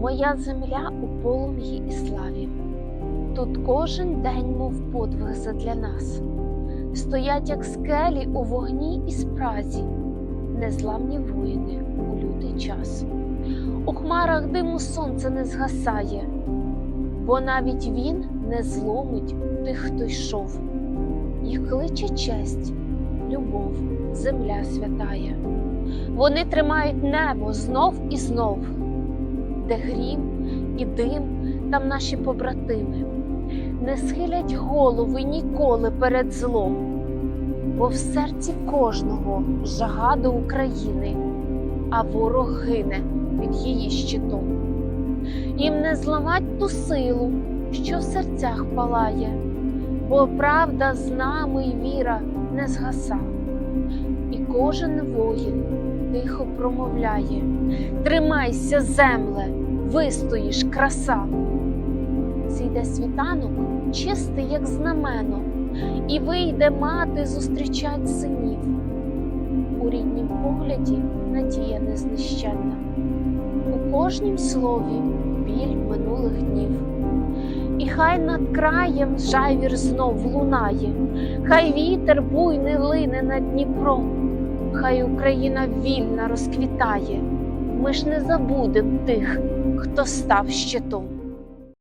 моя земля у полум'ї і славі. Тут кожен день, мов подвиг задля нас, стоять, як скелі у вогні і спразі, незламні воїни у лютий час. У хмарах диму сонце не згасає, бо навіть він не зломить тих, хто йшов. Їх кличе честь, любов, земля святая. Вони тримають небо знов і знов, де грім і дим, там наші побратими не схилять голови ніколи перед злом, бо в серці кожного жага до України, а ворог гине під її щитом. Їм не зламать ту силу, що в серцях палає, бо правда з нами й віра не згаса. І кожен воїн тихо промовляє: Тримайся, земле, вистоїш краса. Зійде світанок, чистий, як знамено, і вийде мати зустрічать синів. У ріднім погляді надія незнищенна, у кожнім слові біль минулих днів. І хай над краєм жайвір знов лунає, хай вітер буйний лине над Дніпром, хай Україна вільна розквітає. Ми ж не забудем тих, хто став щитом.